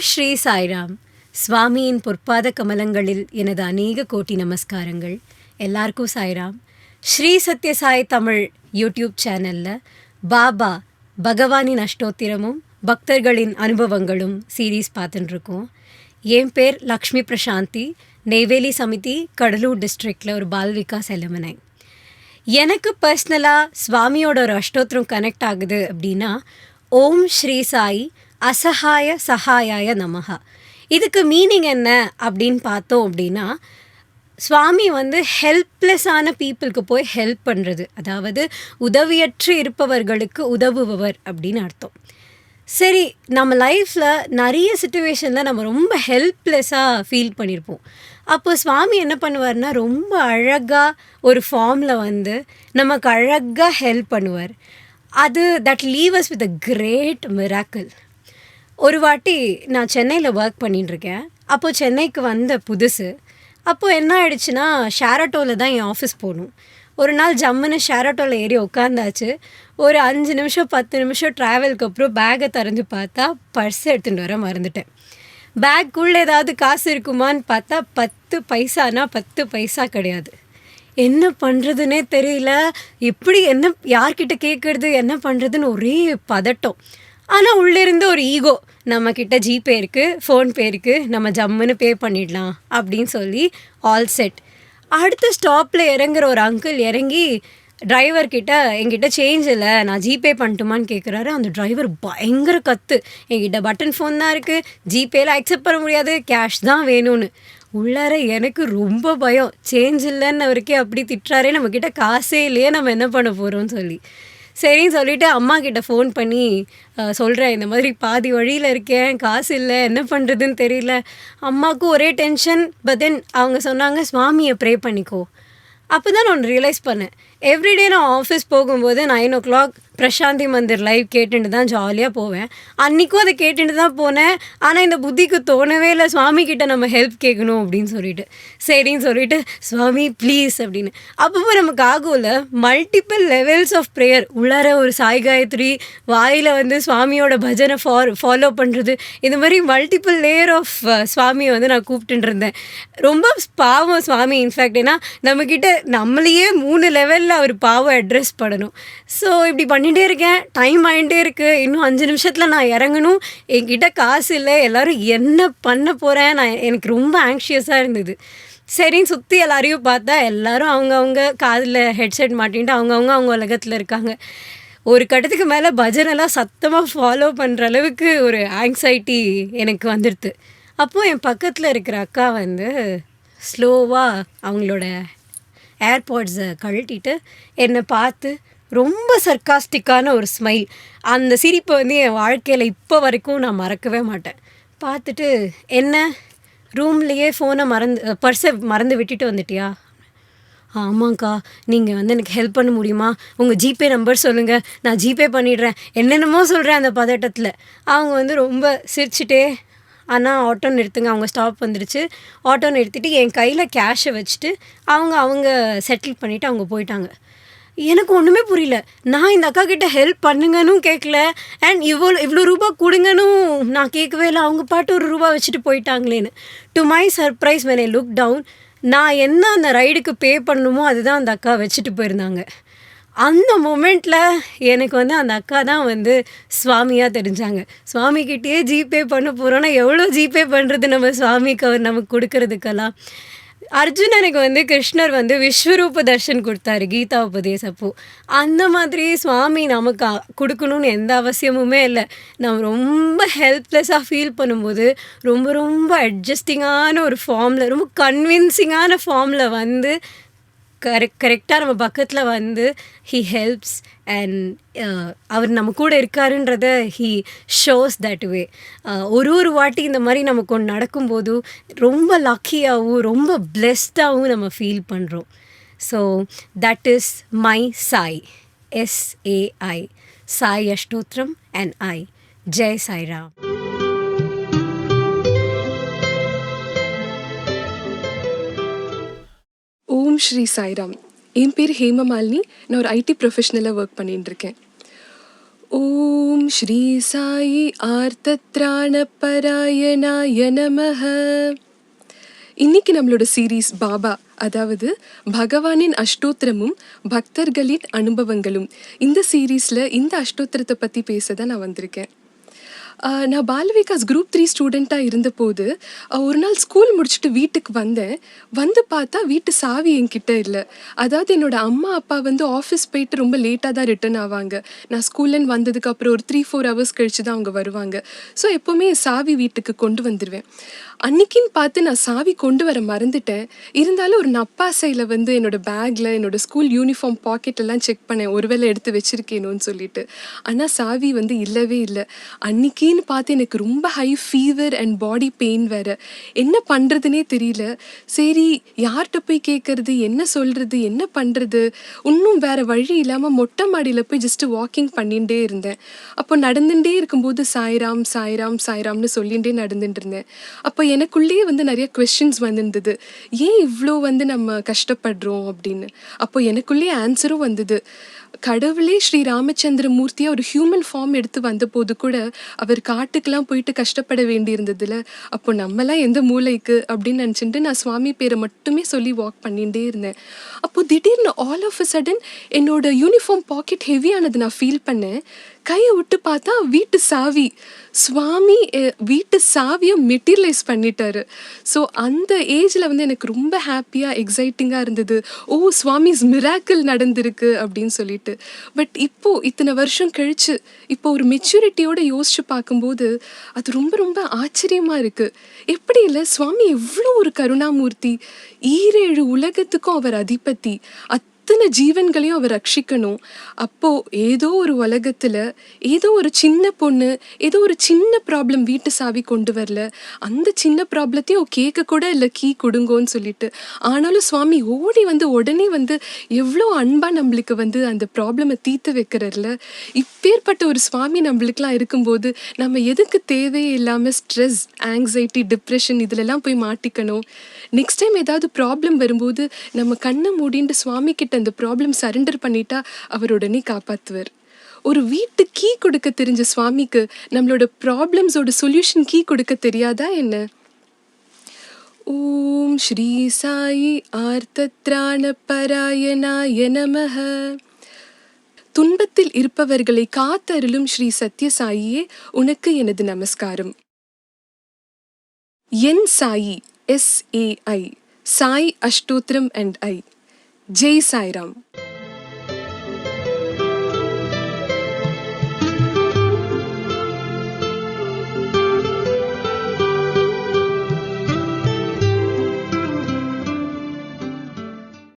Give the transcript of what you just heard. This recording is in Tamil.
ஸ்ரீ சாய்ராம். சுவாமியின் பொற்பாத கமலங்களில் எனது அநேக கோட்டி நமஸ்காரங்கள். எல்லாருக்கும் சாய்ராம். ஸ்ரீ சத்யசாய் தமிழ் யூடியூப் சேனலில் பாபா பகவானின் அஷ்டோத்திரமும் பக்தர்களின் அனுபவங்களும் சீரீஸ் பார்த்துட்டுருக்கோம் என் பேர் லக்ஷ்மி பிரசாந்தி. நெய்வேலி சமிதி கடலூர் டிஸ்ட்ரிக்டில் ஒரு பால் விகாஸ் எனக்கு பர்சனலாக சுவாமியோட ஒரு அஷ்டோத்திரம் கனெக்ட் ஆகுது அப்படின்னா ஓம் ஸ்ரீ சாய் அசகாய சகாயாய நமஹா. இதுக்கு மீனிங் என்ன அப்படின்னு பார்த்தோம் அப்படின்னா சுவாமி வந்து ஹெல்ப்லெஸ்ஸான பீப்புளுக்கு போய் ஹெல்ப் பண்ணுறது அதாவது உதவியற்று இருப்பவர்களுக்கு உதவுபவர் அப்படின்னு அர்த்தம். சரி நம்ம லைஃப்பில் நிறைய சுச்சுவேஷனில் நம்ம ரொம்ப ஹெல்ப்லெஸ்ஸாக ஃபீல் பண்ணியிருப்போம் அப்போ சுவாமி என்ன பண்ணுவார்னா ரொம்ப அழகாக ஒரு ஃபார்மில் வந்து நமக்கு அழகாக ஹெல்ப் பண்ணுவார். அது that leave us with a great miracle ஒரு வாட்டி நான் சென்னையில் ஒர்க் பண்ணிட்டுருக்கேன். அப்போது சென்னைக்கு வந்த புதுசு. அப்போது என்ன ஆயிடுச்சுன்னா ஷேரட்டோவில் தான் என் ஆஃபீஸ் போகணும். ஒரு நாள் ஜம்முன்னு ஷேரட்டோவில் ஏறி உட்காந்தாச்சு ஒரு அஞ்சு நிமிஷம் பத்து நிமிஷம் ட்ராவலுக்கு அப்புறம் பேக்கை திறந்து பார்த்தா பர்ஸ் எடுத்துகிட்டு வர மறந்துட்டேன். பேக்குள்ளே ஏதாவது காசு இருக்குமான்னு பார்த்தா பத்து பைசானா பத்து பைசா கிடையாது. என்ன பண்ணுறதுனே தெரியல. எப்படி என்ன யார்கிட்ட கேட்குறது என்ன பண்ணுறதுன்னு ஒரே பதட்டம். ஆனால் உள்ளேருந்து ஒரு ஈகோ நம்மக்கிட்ட ஜிபே இருக்குது ஃபோன்பே இருக்குது நம்ம ஜம்முன்னு பே பண்ணிடலாம் அப்படின்னு சொல்லி ஆல் செட் அடுத்த ஸ்டாப்பில் இறங்குற ஒரு அங்கிள் இறங்கி டிரைவர் கிட்ட என்கிட்ட சேஞ்ச் இல்லை நான் ஜிபே பண்ணட்டுமான்னு கேட்குறாரு அந்த டிரைவர் பயங்கர கத்து. என்கிட்ட பட்டன் ஃபோன் தான் இருக்குது ஜிபேல அக்செப்ட் பண்ண முடியாது. கேஷ் தான் வேணும்னு. உள்ளார எனக்கு ரொம்ப பயம். சேஞ்ச் இல்லைன்னு அவருக்கே அப்படி திட்டுறாரே. நம்மக்கிட்ட காசே இல்லையே. நம்ம என்ன பண்ண போகிறோம்னு சொல்லி. சரின்னு சொல்லிட்டு அம்மா கிட்ட ஃபோன் பண்ணி சொல்கிறேன் இந்த மாதிரி பாதி வழியில் இருக்கேன் காசு இல்லை என்ன பண்ணுறதுன்னு தெரியல. அம்மாவுக்கும் ஒரே டென்ஷன் பட் தென் அவங்க சொன்னாங்க சுவாமியை ப்ரே பண்ணிக்கோ. அப்போ தான் நான் ஒன்று ரியலைஸ் பண்ணேன். எவ்ரிடே நான் ஆஃபீஸ் போகும்போது nine o'clock Prasanthi Mandir live கேட்டுட்டு தான் ஜாலியாக போவேன். அன்றைக்கும் அதை கேட்டுட்டு தான் போனேன். ஆனால் இந்த புத்திக்கு தோணவே இல்லை. சுவாமி கிட்ட நம்ம ஹெல்ப் கேட்கணும் அப்படின்னு சொல்லிட்டு. சரின்னு சொல்லிட்டு சுவாமி ப்ளீஸ் அப்படின்னு. அப்பப்போ நமக்கு ஆகும்ல மல்டிபிள் லெவல்ஸ் ஆஃப் ப்ரேயர் உள்ளார ஒரு சாய் காயத்ரி வாயில் வந்து சுவாமியோட பஜனை ஃபார் ஃபாலோ பண்ணுறது இந்த மாதிரி மல்டிபிள் லேயர் ஆஃப் சுவாமியை வந்து நான் கூப்பிட்டு இருந்தேன். ரொம்ப பாவம் சுவாமி. இன்ஃபேக்ட் ஏன்னா நம்மக்கிட்ட நம்மளையே மூணு லெவலில் அவர் பாவம் அட்ரஸ் பண்ணணும். ஸோ இப்படி பண்ணி பண்ணிகிட்டே இருக்கேன். டைம் ஆகிட்டே இருக்குது இன்னும் அஞ்சு நிமிஷத்தில் நான் இறங்கணும். என்கிட்ட காசு இல்லை. எல்லோரும் என்ன பண்ண போகிறேன் நான் எனக்கு ரொம்ப ஆங்ஷியஸாக இருந்தது. சரின்னு சுற்றி எல்லாரையும் பார்த்தா எல்லாரும் அவங்கவுங்க காதில் ஹெட்செட் மாட்டின்ட்டு அவங்கவுங்க அவங்க உலகத்தில் இருக்காங்க. ஒரு கட்டத்துக்கு மேலே பஜனெல்லாம் சத்தமாக ஃபாலோ பண்ணுற அளவுக்கு ஒரு ஆங்ஸைட்டி எனக்கு வந்துடுது. அப்போது என் பக்கத்தில் இருக்கிற அக்கா வந்து ஸ்லோவாக அவங்களோட ஏர்பாட்ஸை கழட்டிட்டு என்னை பார்த்து ரொம்ப சர்க்காஸ்டிக்கான ஒரு ஸ்மைல் அந்த சிரிப்பை வந்து என் வாழ்க்கையில் இப்போ வரைக்கும் நான் மறக்கவே மாட்டேன். பார்த்துட்டு என்ன? ரூம்லேயே ஃபோனை மறந்து பர்ஸை மறந்து விட்டுட்டு வந்துட்டியா? ஆமாங்க்கா நீங்கள் வந்து எனக்கு ஹெல்ப் பண்ண முடியுமா? உங்கள் ஜிபே நம்பர் சொல்லுங்கள் நான் ஜிபே பண்ணிடுறேன். என்னென்னமோ சொல்கிறேன் அந்த பதட்டத்தில். அவங்க வந்து ரொம்ப சிரிச்சுட்டே ஆனால் ஆட்டோ நிறுத்துங்க அவங்க ஸ்டாப் வந்துடுச்சு. ஆட்டோ நிறுத்திட்டு என் கையில் கேஷை வச்சுட்டு அவங்க அவங்க செட்டில் பண்ணிவிட்டு அவங்க போயிட்டாங்க. எனக்கு ஒன்றுமே புரியல. நான் இந்த அக்கா கிட்ட ஹெல்ப் பண்ணுங்கன்னு கேட்கல அண்ட் இவ்வளோ இவ்வளோ ரூபா கொடுங்கன்னு நான் கேட்கவே இல்லை. அவங்க பாட்டு ஒரு ரூபா வச்சுட்டு போயிட்டாங்களேன்னு. To my surprise when I look down நான் என்ன அந்த ரைடுக்கு பே பண்ணணுமோ அதுதான் அந்த அக்கா வச்சுட்டு போயிருந்தாங்க. அந்த மொமெண்ட்டில் எனக்கு வந்து அந்த அக்கா தான் வந்து சுவாமியாக தெரிஞ்சாங்க. சுவாமிக்கிட்டேயே ஜிபே பண்ண போகிறோன்னா எவ்வளோ ஜிபே பண்ணுறது நம்ம சுவாமிக்கு அவர் நமக்கு கொடுக்கறதுக்கெல்லாம். அர்ஜுனனுக்கு வந்து கிருஷ்ணர் வந்து விஸ்வரூப தர்ஷன் கொடுத்தாரு கீதா உபதேசப்போ. அந்த மாதிரி சுவாமி நமக்கு கொடுக்கணும்னு எந்த அவசியமுமே இல்லை. நம்ம ரொம்ப ஹெல்ப்லெஸ்ஸாக ஃபீல் பண்ணும்போது ரொம்ப ரொம்ப அட்ஜஸ்டிங்கான ஒரு ஃபார்மில் ரொம்ப கன்வின்சிங்கான ஃபார்மில் வந்து கரெக்ட் கரெக்டாக நம்ம பக்கத்தில் வந்து ஹீ ஹெல்ப்ஸ் அண்ட் அவர் நம்ம கூட இருக்காருன்றத ஹீ ஷோஸ் தட் வே ஒரு ஒரு வாட்டி இந்த மாதிரி நமக்கு ஒன்று நடக்கும்போது ரொம்ப லக்கியாகவும் ரொம்ப பிளெஸ்டாகவும் நம்ம ஃபீல் பண்ணுறோம் so that is my Sai SAI Sai Ashtothram and I Jai Sairam Om Sri Sairam. என் பேர் ஹேமமாலினி நான் ஒரு ஐடி ப்ரொஃபஷனலாக ஒர்க் பண்ணிட்டுருக்கேன். ஓம் ஸ்ரீ சாயி ஆர்த்தத்ராணப்பராயணாய நமஹ. இன்னைக்கு நம்மளோட சீரீஸ் பாபா அதாவது பகவானின் அஷ்டோத்திரமும் பக்தர்களின் அனுபவங்களும். இந்த சீரீஸில் இந்த அஷ்டோத்திரத்தை பற்றி பேச தான் நான் வந்திருக்கேன். நான் பாலவிகாஸ் குரூப் த்ரீ ஸ்டூடெண்ட்டாக இருந்தபோது ஒரு நாள் ஸ்கூல் முடிச்சுட்டு வீட்டுக்கு வந்தேன். வந்து பார்த்தா வீட்டு சாவி என்கிட்ட இல்லை. அதாவது என்னோட அம்மா அப்பா வந்து ஆஃபீஸ் போயிட்டு ரொம்ப லேட்டாக தான் ரிட்டர்ன் ஆவாங்க. நான் ஸ்கூல்லேருந்து வந்ததுக்கப்புறம் ஒரு த்ரீ ஃபோர் ஹவர்ஸ் கழிச்சு தான் அவங்க வருவாங்க. ஸோ எப்போவுமே என் சாவி வீட்டுக்கு கொண்டு வந்துடுவேன் அன்னைக்குன்னு பார்த்து நான் சாவி கொண்டு வர மறந்துட்டேன். இருந்தாலும் ஒரு நப்பாசையில் வந்து என்னோட பேக்கில் என்னோட ஸ்கூல் யூனிஃபார்ம் பாக்கெட் எல்லாம் செக் பண்ணேன். ஒருவேளை எடுத்து வச்சுருக்கேனோன்னு சொல்லிட்டு. ஆனால் சாவி வந்து இல்லவே இல்லை. அன்னைக்கு திடீர்னு பார்த்து எனக்கு ரொம்ப high fever and body pain வேற. என்ன பண்ணுறதுனே தெரியல. சரி யார்கிட்ட போய் கேட்கறது என்ன சொல்கிறது என்ன பண்ணுறது இன்னும் வேற வழி இல்லாமல் மொட்டை மாடியில் போய் ஜஸ்ட் வாக்கிங் பண்ணிகிட்டே இருந்தேன். அப்போ நடந்துகிட்டே இருக்கும்போது சாய்ராம் சாய்ராம் சாய்ராம்னு சொல்லிகிட்டே நடந்துட்டு இருந்தேன். அப்போ எனக்குள்ளேயே வந்து நிறைய கொஸ்டின்ஸ் வந்துருந்தது. ஏன் இவ்வளோ வந்து நம்ம கஷ்டப்படுறோம் அப்படின்னு? அப்போ எனக்குள்ளேயே ஆன்சரும் வந்தது. கடவுளே ஸ்ரீ ராமச்சந்திர மூர்த்தியாக ஒரு ஹியூமன் ஃபார்ம் எடுத்து வந்தபோது கூட அவர் காட்டுக்கெல்லாம் போயிட்டு கஷ்டப்பட வேண்டியிருந்ததுல. அப்போ நம்மலாம் எந்த மூளைக்கு அப்படின்னு நினச்சிட்டு நான் சுவாமி பேரை மட்டுமே சொல்லி வாக் பண்ணிகிட்டே இருந்தேன். அப்போது திடீர்னு ஆல் ஆஃப் அ சடன் என்னோட யூனிஃபார்ம் பாக்கெட் ஹெவியானது நான் ஃபீல் பண்ணேன். கையை விட்டு பார்த்தா வீட்டு சாவி. சுவாமி வீட்டு சாவியை மெட்டீரியலைஸ் பண்ணிட்டாரு. ஸோ அந்த ஏஜில் வந்து எனக்கு ரொம்ப ஹாப்பியாக எக்ஸைட்டிங்காக இருந்தது. ஓ சுவாமிஸ் மிராக்கிள் நடந்திருக்கு அப்படின்னு சொல்லிட்டு. பட் இப்போது இத்தனை வருஷம் கழிச்சு இப்போ ஒரு மெச்சூரிட்டியோடு யோசித்து பார்க்கும்போது அது ரொம்ப ரொம்ப ஆச்சரியமாக இருக்குது எப்படி இல்லை சுவாமி எவ்வளோ ஒரு கருணாமூர்த்தி. ஈரேழு உலகத்துக்கும் அவர் அதிபதி. அத்தனை ஜீவன்களையும் அவர் ரட்சிக்கணும். அப்போ ஏதோ ஒரு உலகத்துல ஏதோ ஒரு சின்ன பொண்ணு ஏதோ ஒரு சின்ன ப்ராப்ளம் வீட்டு சாவி கொண்டு வரல. அந்த சின்ன ப்ராப்ளத்தையும் கேட்க கூட இல்லை கீ கொடுங்கோன்னு சொல்லிட்டு. ஆனாலும் சுவாமி ஓடி வந்து உடனே வந்து எவ்வளோ அன்பா நம்மளுக்கு வந்து அந்த ப்ராப்ளமை தீர்த்து வைக்கிறர்ல. இப்பேற்பட்ட ஒரு சுவாமி நம்மளுக்குலாம் இருக்கும்போது நம்ம எதுக்கு தேவையே இல்லாமல் ஸ்ட்ரெஸ் ஆங்ஸைட்டி டிப்ரெஷன் இதுலலாம் போய் மாட்டிக்கணும்? நெக்ஸ்ட் டைம் ஏதாவது ப்ராப்ளம் வரும்போது நம்ம கண்ணை மூடின்ட்டு சுவாமி கிட்ட அந்த ப்ராப்ளம் சரண்டர் பண்ணிட்டா அவர் உடனே காப்பாத்துவார். ஒரு வீட்டு கீ கொடுக்க தெரிஞ்ச சுவாமிக்கு நம்மளோட ப்ராப்ளம்ஸோட சொல்யூஷன் கீ கொடுக்க தெரியாதா என்ன? ஓம் ஸ்ரீ சாயி ஆர்த்தத்ராண பராயணாய நமஹ. துன்பத்தில் இருப்பவர்களை காத்தருளும் ஸ்ரீ சத்யசாயியே உனக்கு எனது நமஸ்காரம். என் சாயி எஸ்ஏஐ சாய் அஷ்டோத்திரம் அண்ட் ஐ ஜெய் சாய்ராம்.